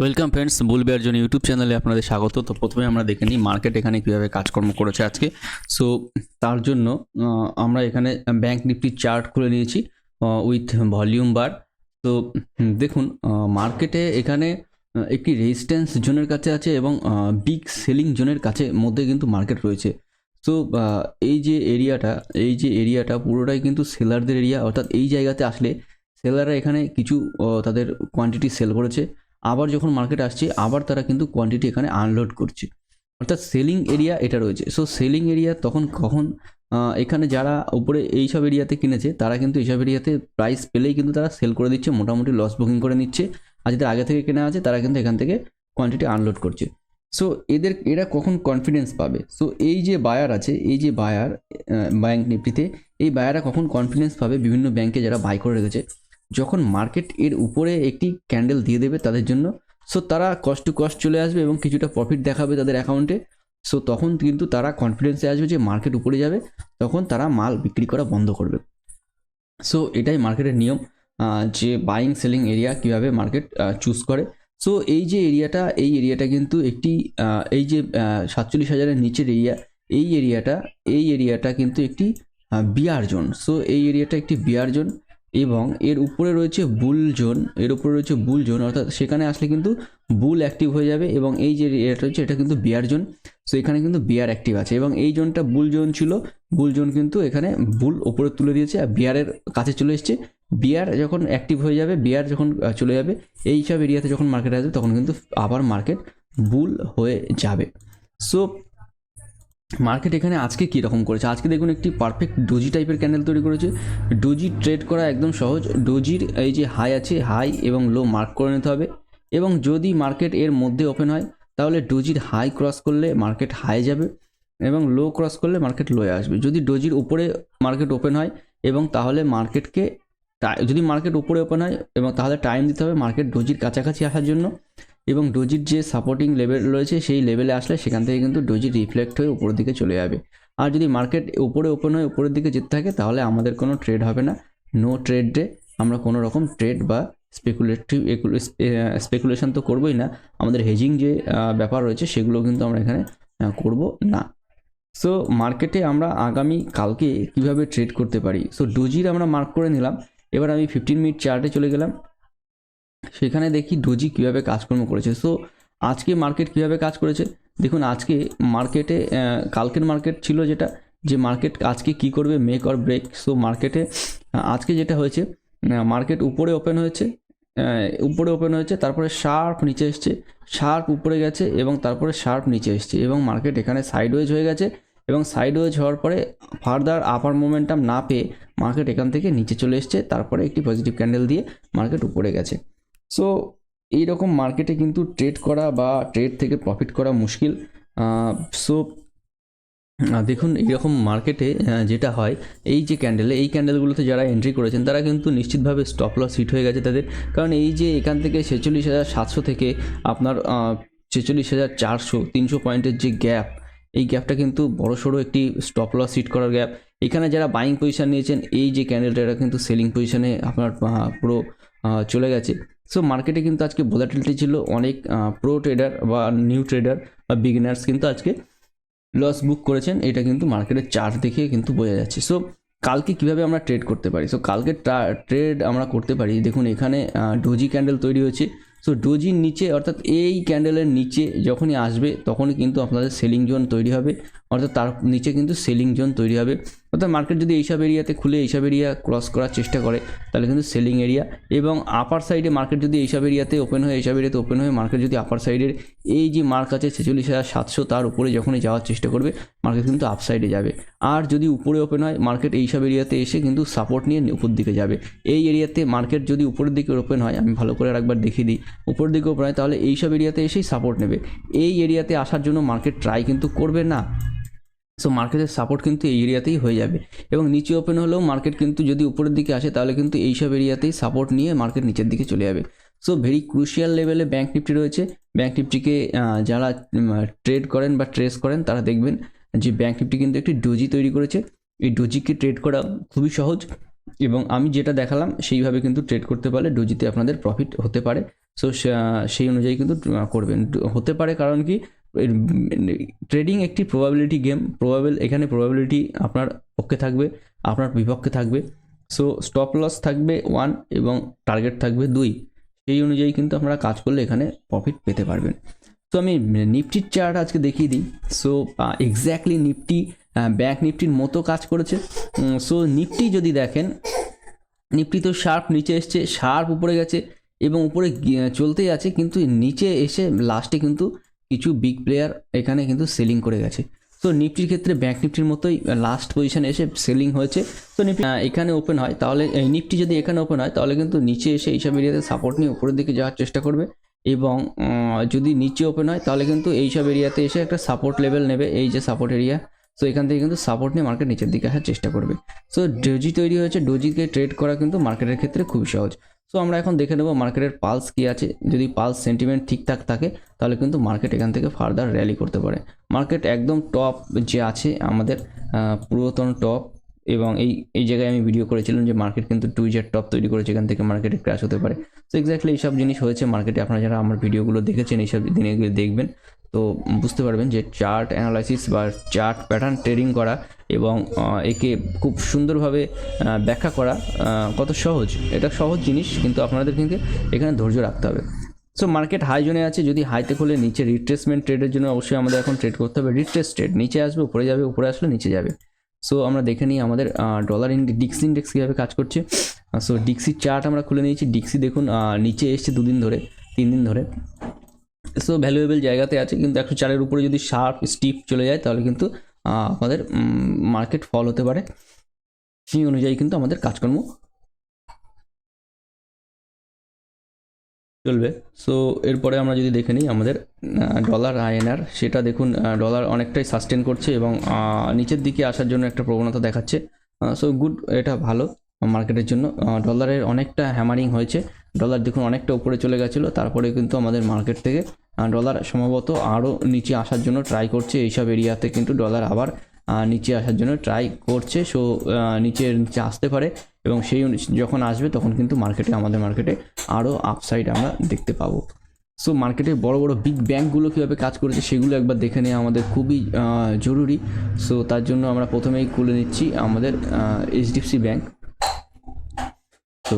Welcome friends বুলবেয়ার জন্য YouTube চ্যানেলে আপনাদের স্বাগত। তো প্রথমে আমরা দেখে নিই মার্কেট এখানে কীভাবে কাজকর্ম করেছে আজকে। সো তার জন্য আমরা এখানে ব্যাংক নিফটির চার্ট খুলে নিয়েছি উইথ ভলিউম বার তো দেখুন মার্কেটে এখানে একটি রেজিস্ট্যান্স জোনের কাছে আছে এবং বিগ সেলিং জোনের কাছে মধ্যে কিন্তু মার্কেট রয়েছে। তো এই যে এরিয়াটা এই যে এরিয়াটা পুরোটাই কিন্তু সেলারদের এরিয়া অর্থাৎ এই জায়গাতে আসলে সেলাররা এখানে কিছু তাদের কোয়ান্টিটি সেল করেছে। আবার যখন মার্কেট আসছে, আবার তারা কিন্তু কোয়ান্টিটি এখানে আনলোড করছে। অর্থাৎ সেলিং এরিয়া এটা রয়েছে। সো সেলিং এরিয়া তখন কখন এখানে যারা উপরে এইসব এরিয়াতে কিনেছে, তারা কিন্তু এইসব এরিয়াতে প্রাইস পেলেই কিন্তু তারা সেল করে দিচ্ছে, মোটামুটি লস বুকিং করে নিচ্ছে। আর যাদের আগে থেকে কেনা আছে, তারা কিন্তু এখান থেকে কোয়ান্টিটি আনলোড করছে। সো এদের, এরা কখন কনফিডেন্স পাবে? সো এই যে বায়ার আছে, এই যে বায়ার ব্যাংক নিফটিতে, এই বায়াররা কখন কনফিডেন্স পাবে? বিভিন্ন ব্যাংকে যারা বাই করে রেখেছে যখন মার্কেট এর উপরে একটি ক্যান্ডেল দিয়ে দেবে তাদের জন্য সো তারা কস্ট টু কস্ট চলে আসবে এবং কিছুটা প্রফিট দেখাবে তাদের অ্যাকাউন্টে সো তখন কিন্তু তারা কনফিডেন্সে আসবে যে মার্কেট উপরে যাবে, তখন তারা মাল বিক্রি করা বন্ধ করবে। সো এটাই মার্কেটের নিয়ম যে বাইং সেলিং এরিয়া কীভাবে মার্কেট চুজ করে। সো এই যে এরিয়াটা এই এরিয়াটা কিন্তু একটি এই যে সাতচল্লিশ হাজারের নিচের এরিয়া এই এরিয়াটা এই এরিয়াটা কিন্তু একটি বিয়ার জোন সো এই এরিয়াটা একটি বিয়ার জোন এবং এর উপরে রয়েছে বুল জোন, এর উপরে রয়েছে বুল জোন, অর্থাৎ সেখানে আসলে কিন্তু বুল অ্যাক্টিভ হয়ে যাবে এবং এই যে এরিয়াটা রয়েছে এটা কিন্তু বিয়ার জোন সো এখানে কিন্তু বিয়ার অ্যাক্টিভ আছে এবং এই জোনটা বুল জোন ছিল, বুল জোন কিন্তু এখানে বুল ওপরে তুলে দিয়েছে আর বিয়ারের কাছে চলে এসছে। বিয়ার যখন অ্যাক্টিভ হয়ে যাবে বিয়ার যখন চলে যাবে, এই সব এরিয়াতে যখন মার্কেট আসবে, তখন কিন্তু আবার মার্কেট বুল হয়ে যাবে। সো মার্কেট এখানে আজকে কী রকম করেছে? আজকে দেখুন একটি পারফেক্ট ডোজি টাইপের ক্যান্ডেল তৈরি করেছে। ডোজি ট্রেড করা একদম সহজ। ডোজির এই যে হাই আছে হাই এবং লো মার্ক করে নিতে হবে। এবং যদি মার্কেট এর মধ্যে ওপেন হয়, তাহলে ডোজির হাই ক্রস করলে মার্কেট হাই যাবে এবং লো ক্রস করলে মার্কেট লোয়ে আসবে। যদি ডোজির উপরে মার্কেট ওপেন হয় এবং তাহলে মার্কেটকে যদি মার্কেট উপরে ওপেন হয় এবং তাহলে টাইম দিতে হবে মার্কেট ডোজির কাছাকাছি আসার জন্য। এবং ডোজির যে সাপোর্টিং লেভেল রয়েছে, সেই লেভেলে আসলে সেখান থেকে কিন্তু ডোজি রিফ্লেক্ট হয়ে উপরের দিকে চলে যাবে। আর যদি মার্কেট উপরে ওপেন হয়ে উপরের দিকে যেতে থাকে, তাহলে আমাদের কোনো ট্রেড হবে না। নো ট্রেড ডে আমরা কোনো রকম ট্রেড বা স্পেকুলেটিভ স্পেকুলেশন তো করবোই না। আমাদের হেজিং যে ব্যাপার রয়েছে, সেগুলো কিন্তু আমরা এখানে করব না। সো মার্কেটে আমরা আগামী কালকে কীভাবে ট্রেড করতে পারি? সো ডোজির আমরা মার্ক করে নিলাম। এবার আমি ফিফটিন মিনিট চার্টে চলে গেলাম। সেখানে দেখি ডোজি কীভাবে কাজকর্ম করেছে। সো আজকে মার্কেট কীভাবে কাজ করেছে? দেখুন, আজকে মার্কেটে কালকের মার্কেট ছিল যেটা, যে মার্কেট আজকে কি করবে মেক অর ব্রেক সো মার্কেটে আজকে যেটা হয়েছে মার্কেট উপরে ওপেন হয়েছে উপরে ওপেন হয়েছে, তারপরে শার্প নিচে এসছে শার্প উপরে গেছে এবং তারপরে শার্প নিচে এসছে এবং মার্কেট এখানে সাইডওয়েজ হয়ে গেছে এবং সাইডওয়েজ হওয়ার পরে ফার্দার আপার মোমেন্টাম না পেয়ে মার্কেট এখান থেকে নিচে চলে এসছে, তারপরে একটি পজিটিভ ক্যান্ডেল দিয়ে মার্কেট উপরে গেছে। সো এইরকম মার্কেটে কিন্তু ট্রেড করা বা ট্রেড থেকে প্রফিট করা মুশকিল। সো দেখুন, এইরকম মার্কেটে যেটা হয়, এই যে ক্যান্ডেলে এই ক্যান্ডেলগুলোতে যারা এন্ট্রি করেছেন, তারা কিন্তু নিশ্চিতভাবে স্টপ লস হিট হয়ে গেছে তাদের। কারণ এই যে এখান থেকে ছেচল্লিশ হাজার সাতশো থেকে আপনার ছেচল্লিশ হাজার চারশো, তিনশো পয়েন্টের যে গ্যাপ এই গ্যাপটা কিন্তু বড়সড় একটি স্টপ লস হিট করার গ্যাপ এখানে যারা বাইং পজিশন নিয়েছেন, এই যে ক্যান্ডেলটা এটা কিন্তু সেলিং পজিশনে আপনার পুরো চলে গেছে। সো মার্কেটে কিন্তু আজকে ভোলাটিলিটি ছিল। অনেক প্রো ট্রেডার বা নিউ ট্রেডার বা বিগিনার্স কিন্তু আজকে লস বুক করেছেন। এটা কিন্তু মার্কেটের চার্ট দেখে কিন্তু বোঝা যাচ্ছে। সো কালকে কীভাবে আমরা ট্রেড করতে পারি? সো কালকে ট্রেড আমরা করতে পারি। দেখুন, এখানে ডোজি ক্যান্ডেল তৈরি হয়েছে। সো ডোজির নিচে, অর্থাৎ এই ক্যান্ডেলের নিচে যখনই আসবে, তখনই কিন্তু আপনাদের সেলিং জোন তৈরি হবে। অর্থাৎ তার নিচে কিন্তু সেলিং জোন তৈরি হবে। অর্থাৎ মার্কেট যদি এইসব এরিয়াতে খুলে এইসব এরিয়া ক্রস করার চেষ্টা করে, তাহলে কিন্তু সেলিং এরিয়া এবং আপার সাইডে মার্কেট যদি এইসব এরিয়াতে ওপেন হয়ে, এইসব এরিয়াতে ওপেন হয়ে মার্কেট যদি আপার সাইডের এই যে মার্ক আছে ছেচল্লিশ হাজার সাতশো তার উপরে যখনই যাওয়ার চেষ্টা করবে মার্কেট কিন্তু আপ সাইডে যাবে। আর যদি উপরে ওপেন হয় মার্কেট এইসব এরিয়াতে এসে কিন্তু সাপোর্ট নিয়ে উপর দিকে যাবে। এই এরিয়াতে মার্কেট যদি উপরের দিকে ওপেন হয়, আমি ভালো করে একবার দেখিয়ে দিই উপরের দিকে ওপেন হয়, তাহলে এইসব এরিয়াতে এসেই সাপোর্ট নেবে। এই এরিয়াতে আসার জন্য মার্কেট ট্রাই কিন্তু করবে না। সো মার্কেটের সাপোর্ট কিন্তু এই এরিয়াতেই হয়ে যাবে। এবং নিচে ওপেন হলেও মার্কেট কিন্তু যদি উপরের দিকে আসে, তাহলে কিন্তু এইসব এরিয়াতেই সাপোর্ট নিয়ে মার্কেট নিচের দিকে চলে যাবে। সো ভেরি ক্রুশিয়াল লেভেলে ব্যাঙ্ক নিফটি রয়েছে। ব্যাঙ্ক নিফটিকে যারা ট্রেড করেন বা ট্রেস করেন, তারা দেখবেন যে ব্যাঙ্ক নিফটি কিন্তু একটি ডোজি তৈরি করেছে। এই ডোজিকে ট্রেড করা খুবই সহজ এবং আমি যেটা দেখালাম, সেইভাবে কিন্তু ট্রেড করতে পারলে ডোজিতে আপনাদের প্রফিট হতে পারে। সো, সেই অনুযায়ী কিন্তু করবেন। হতে পারে কারণ কি ট্রেডিং একটি প্রবাবিলিটি গেম প্রবাবিল এখানে প্রবাবিলিটি আপনার পক্ষে থাকবে, আপনার বিপক্ষে থাকবে। সো স্টপ লস থাকবে ওয়ান এবং টার্গেট থাকবে দুই। সেই অনুযায়ী কিন্তু আপনারা কাজ করলে এখানে প্রফিট পেতে পারবেন। তো আমি নিফটির চার্ট আজকে দেখিয়ে দিই। সো এক্স্যাক্টলি নিফটি ব্যাঙ্ক নিফটির মতো কাজ করেছে। সো নিফটি যদি দেখেন, নিফটি তো শার্প নিচে এসছে শার্প উপরে গেছে এবং উপরে চলতেই আছে, কিন্তু নিচে এসে লাস্টে কিন্তু কিছু বিগ প্লেয়ার এখানে কিন্তু সেলিং করে গেছে। তো নিফটির ক্ষেত্রে ব্যাঙ্ক নিফটির মতোই লাস্ট পজিশনে এসে সেলিং হয়েছে। তো নিফটি এখানে ওপেন হয়, তাহলে, এই নিফটি যদি এখানে ওপেন হয়, তাহলে কিন্তু নিচে এসে এইসব এরিয়াতে সাপোর্ট নিয়ে উপরের দিকে যাওয়ার চেষ্টা করবে। এবং যদি নিচে ওপেন হয়, তাহলে কিন্তু এইসব এরিয়াতে এসে একটা সাপোর্ট লেভেল নেবে, এই যে সাপোর্ট এরিয়া তো এখান থেকে কিন্তু সাপোর্ট নিয়ে মার্কেট নিচের দিকে আসার চেষ্টা করবে। সো ডোজি তৈরি হয়েছে ডোজিকে ট্রেড করা কিন্তু মার্কেটের ক্ষেত্রে খুবই সহজ। সো আমরা এখন দেখে নেব মার্কেটের পালস কী আছে। যদি পালস সেন্টিমেন্ট ঠিকঠাক থাকে, তাহলে কিন্তু মার্কেট এখান থেকে ফার্দার র্যালি করতে পারে। মার্কেট একদম টপ যে আছে আমাদের পুরাতন টপ এবং এই এই জায়গায় আমি ভিডিও করেছিলাম যে মার্কেট কিন্তু টু জেড টপ তৈরি করেছে, এখান থেকে মার্কেটে ক্র্যাশ হতে পারে। তো এক্স্যাক্টলি এইসব জিনিস হয়েছে মার্কেটে আপনারা যারা আমার ভিডিওগুলো দেখেছেন, এইসব দিনে দেখবেন। তো বুঝতে পারবেন যে চার্ট অ্যানালাইসিস বা চার্ট প্যাটার্ন ট্রেডিং করা এবং একে খুব সুন্দরভাবে ব্যাখ্যা করা কত সহজ। এটা সহজ জিনিস, কিন্তু আপনাদের কিন্তু এখানে ধৈর্য রাখতে হবে। সো মার্কেট হাই জোনে আছে, যদি হাইতে খোলে নিচে রিট্রেসমেন্ট ট্রেডের জন্য অবশ্যই আমাদের এখন ট্রেড করতে হবে। রিট্রেস ট্রেড নিচে আসবে, উপরে যাবে, উপরে আসলে নিচে যাবে। সো আমরা দেখে নিই আমাদের ডলার ইন্ডি ডিক্সি ইন্ডেক্স কীভাবে কাজ করছে। সো ডিক্সির চার্ট আমরা খুলে নিয়েছি। ডিক্সি দেখুন নিচে এসছে দুদিন ধরে তিন দিন ধরে। সো ভ্যালুয়েবল জায়গাতে আছে, কিন্তু একশো চারের উপরে যদি শার্প স্টিপ চলে যায়, তাহলে কিন্তু আমাদের মার্কেট ফল হতে পারে। সেই অনুযায়ী কিন্তু আমাদের কাজকর্ম চলবে। সো এরপরে আমরা যদি দেখে নিই আমাদের ডলার আইএনআর সেটা দেখুন ডলার অনেকটাই সাস্টেন করছে এবং নিচের দিকে আসার জন্য একটা প্রবণতা দেখাচ্ছে। সো গুড এটা ভালো মার্কেটের জন্য। ডলারের অনেকটা হ্যামারিং হয়েছে। ডলার দেখুন অনেকটা উপরে চলে গেছিল, তারপরে কিন্তু আমাদের মার্কেট থেকে ডলার সম্ভবত আরও নিচে আসার জন্য ট্রাই করছে এইসব এরিয়াতে কিন্তু ডলার আবার নিচে আসার জন্য ট্রাই করছে। সো নিচে নিচে আসতে পারে এবং সেই যখন আসবে তখন কিন্তু মার্কেটে আমাদের মার্কেটে আরও আপসাইড আমরা দেখতে পাবো। সো মার্কেটে বড় বড় বিগ ব্যাঙ্কগুলো কীভাবে কাজ করেছে সেগুলো একবার দেখে নেওয়া আমাদের খুবই জরুরি। সো তার জন্য আমরা প্রথমেই খুলে নিচ্ছি আমাদের এইচডিএফসি ব্যাঙ্ক তো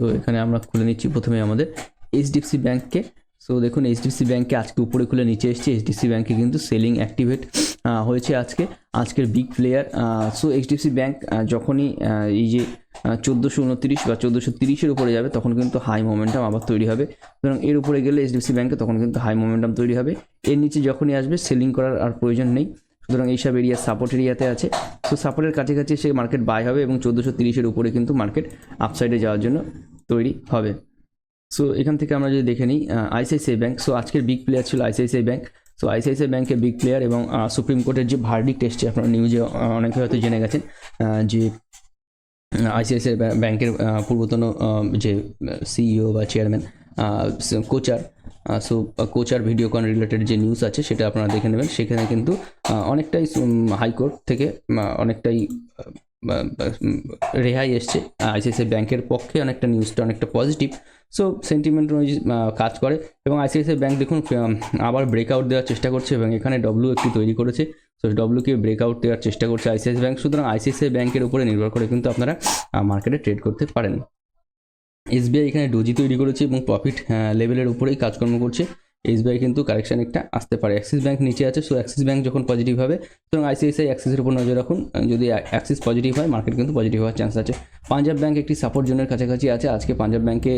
তো এখানে আমরা খুলে নিচ্ছি প্রথমে আমাদের এইচডিএফসি ব্যাঙ্ককে সো দেখুন, এইচডিএফসি ব্যাঙ্কে আজকে উপরে খুলে নিচে এসেছে। এইচডিএফসি ব্যাঙ্কে কিন্তু সেলিং অ্যাক্টিভেট হয়েছে আজকে, আজকের big player so HDFC bank যখনই এই যে চোদ্দোশো উনত্রিশ বা চোদ্দোশো তিরিশের উপরে যাবে, তখন কিন্তু হাই মোমেন্টাম আবার তৈরি হবে। সুতরাং এর উপরে গেলে এইচডিএফসি ব্যাঙ্কে তখন কিন্তু হাই মোমেন্টাম তৈরি হবে। এর নিচে যখনই আসবে সেলিং করার আর প্রয়োজন নেই। সুতরাং এইসব এরিয়া সাপোর্ট এরিয়াতে আছে। তো সাপোর্টের কাছাকাছি সে মার্কেট বাই হবে এবং চোদ্দোশো তিরিশের উপরে কিন্তু মার্কেট আপসাইডে যাওয়ার জন্য তৈরি হবে। সো এখান থেকে আমরা যদি দেখে নিই আইসিআইসিআই ব্যাঙ্ক সো আজকের বিগ প্লেয়ার ছিল আইসিআইসিআই ব্যাঙ্ক সো আইসিআইসিআই ব্যাঙ্কের বিগ প্লেয়ার এবং সুপ্রিম কোর্টের যে ভার্ডিক্ট এসছে, আপনারা নিউজে অনেকে হয়তো জেনে গেছেন যে আইসিআইসিআই ব্যাংকের পূর্বতন যে সিইও বা চেয়ারম্যান কোচার সো কোচ কোচার ভিডিওকন রিলেটেড যে নিউজ আছে, সেটা আপনারা দেখে নেবেন। সেখানে কিন্তু অনেকটাই হাইকোর্ট থেকে অনেকটাই রেহাই এসছে। আইসিআইসিআই ব্যাংকের পক্ষে অনেকটা নিউজটা অনেকটা পজিটিভ সো সেন্টিমেন্ট কাজ করে। এবং আইসিআইসিআই ব্যাংক দেখুন আবার ব্রেকআউট দেওয়ার চেষ্টা করছে এবং এখানে ডব্লিউ একটি তৈরি করেছে। সো ডব্লিউকে ব্রেকআউট দেওয়ার চেষ্টা করছে আইসিআইসিআই ব্যাংক। সুতরাং আইসিআইসিআই ব্যাংকের উপরে নির্ভর করে কিন্তু আপনারা মার্কেটে ট্রেড করতে পারেন। এসবিআই এখানে ডোজি তৈরি করেছে এবং প্রফিট লেভেলের উপরেই কাজকর্ম করছে। এসবিআই কিন্তু কারেকশন একটা আসতে পারে। অ্যাক্সিস ব্যাংক নিচে আছে সো অ্যাক্সিস ব্যাঙ্ক যখন পজিটিভ হবে, সুতরাং আইসিআইসিআই অ্যাক্সিসের উপর নজর রাখুন। যদি অ্যাক্সিস পজিটিভ হয় মার্কেট কিন্তু পজিটিভ হওয়ার চান্স আছে। পাঞ্জাব ব্যাংক একটি সাপোর্ট জোনের কাছাকাছি আছে। আজকে পাঞ্জাব ব্যাঙ্কে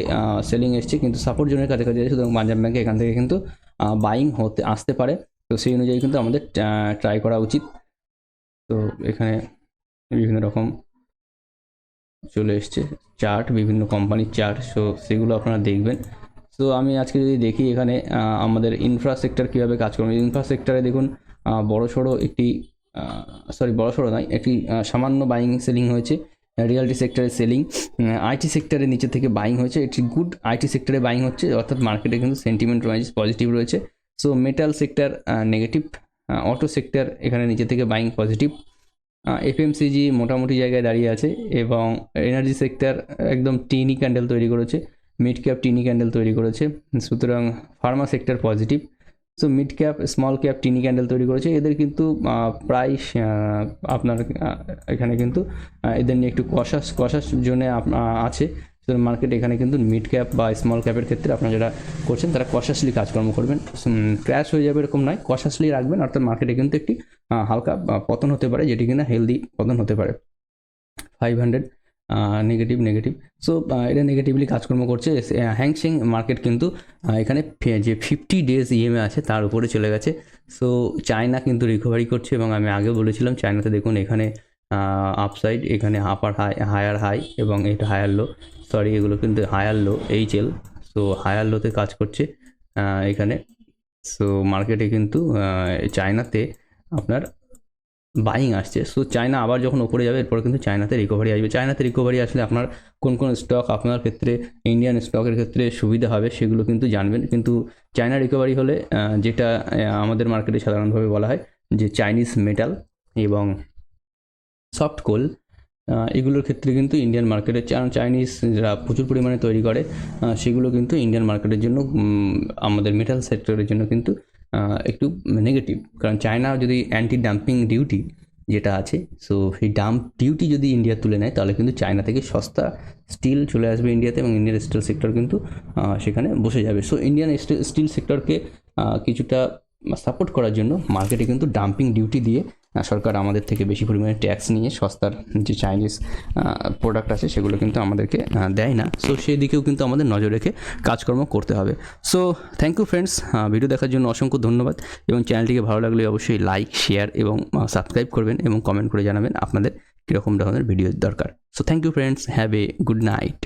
সেলিং এসছে, কিন্তু সাপোর্ট জোনের কাছাকাছি আছে, সুতরাং পাঞ্জাব ব্যাংকে এখান থেকে কিন্তু বাইং হতে, আসতে পারে। তো সেই অনুযায়ী কিন্তু আমাদের ট্রাই করা উচিত। তো এখানে বিভিন্ন রকম চলে এসছে চার্ট বিভিন্ন কোম্পানির চার্ট সো সেগুলো আপনারা দেখবেন। সো আমি আজকে যদি দেখি এখানে আমাদের ইনফ্রাস্ট্রাকচার কীভাবে কাজ করবে ইনফ্রাস্ট্রাকচারে দেখুন বড় সড়ো একটি সরি বড় সড়ো নয়, একটি সামান্য বাইং সেলিং হয়েছে। রিয়ালিটি সেক্টরে সেলিং আইটি সেক্টরে নিচে থেকে বাইং হয়েছে। এটি গুড আইটি সেক্টরে বাইং হচ্ছে, অর্থাৎ মার্কেটে কিন্তু সেন্টিমেন্ট রয়েছে। পজিটিভ রয়েছে so metal sector negative auto sector এখানে নিচে থেকে বাইং পজিটিভ এফএমসিজি মোটামুটি জায়গায় দাঁড়িয়ে আছে এবং এনার্জি সেক্টর একদম টিনি ক্যান্ডেল তৈরি করেছে মিড ক্যাপ টিনি ক্যান্ডেল তৈরি করেছে, সুতরাং pharma sector positive so mid cap small cap tiny candle তৈরি করেছে। এদের কিন্তু প্রায় আপনার এখানে কিন্তু এদের নিয়ে একটু কষাস কষাস জোনে আছে। সুতরাং মার্কেট এখানে কিন্তু মিড ক্যাপ বা স্মল ক্যাপের ক্ষেত্রে আপনারা যারা করছেন, তারা কষাসলি কাজকর্ম করবেন। ক্র্যাশ হয়ে যাবে এরকম নয় কশাসলি রাখবেন, অর্থাৎ মার্কেটে কিন্তু একটি হালকা পতন হতে পারে, যেটি কিনা হেলদি পতন হতে পারে। Five hundred negative negative so এটা নেগেটিভলি কাজকর্ম করছে। হ্যাংসিং মার্কেট কিন্তু এখানে যে ফিফটি ডেজ ইএমএ আছে, তার উপরে চলে গেছে। সো চায়না কিন্তু রিকভারি করছে এবং আমি আগে বলেছিলাম চায়নাতে দেখুন এখানে আপসাইড এখানে আপার হাই হায়ার হাই এবং এটা হায়ার লো সরি এগুলো কিন্তু higher low H L so higher লোতে কাজ করছে এখানে। সো মার্কেটে কিন্তু চায়নাতে আপনার বাইং আসছে। সো চায়না আবার যখন ওপরে যাবে, এরপর কিন্তু চায়নাতে রিকভারি আসবে। চায়নাতে রিকভারি আসলে আপনার কোন কোন স্টক আপনার ক্ষেত্রে ইন্ডিয়ান স্টকের ক্ষেত্রে সুবিধা হবে, সেগুলো কিন্তু জানবেন। কিন্তু চায়না রিকভারি হলে যেটা আমাদের মার্কেটে সাধারণভাবে বলা হয় যে চাইনিজ মেটাল এবং সফট কোল এগুলোর ক্ষেত্রে কিন্তু ইন্ডিয়ান মার্কেটে চাইনিজ যারা প্রচুর পরিমাণে তৈরি করে সেগুলো কিন্তু ইন্ডিয়ান মার্কেটের জন্য আমাদের মেটাল সেক্টরের জন্য কিন্তু একটু নেগেটিভ কারণ চায়না যদি অ্যান্টি ডাম্পিং ডিউটি যেটা আছে সো সেই ডাম্প ডিউটি যদি ইন্ডিয়া তুলে নেয়, তাহলে কিন্তু চায়না থেকে সস্তা স্টিল চলে আসবে ইন্ডিয়াতে এবং ইন্ডিয়ান স্টিল সেক্টর কিন্তু সেখানে বসে যাবে। সো ইন্ডিয়ান স্টিল সেক্টরকে কিছুটা সাপোর্ট করার জন্য মার্কেটে কিন্তু ডাম্পিং ডিউটি দিয়ে সরকার আমাদের থেকে বেশি পরিমাণে ট্যাক্স নিয়ে সস্তার যে চাইনিজ প্রোডাক্ট আছে সেগুলো কিন্তু আমাদেরকে দেয় না। সো সেই দিকেও কিন্তু আমাদের নজর রেখে কাজকর্ম করতে হবে। So thank you friends video দেখার জন্য অসংখ্য ধন্যবাদ। এবং চ্যানেলটিকে ভালো লাগলে অবশ্যই লাইক শেয়ার এবং সাবস্ক্রাইব করবেন এবং কমেন্ট করে জানাবেন আপনাদের কীরকম ধরনের ভিডিও দরকার। So thank you friends have a good night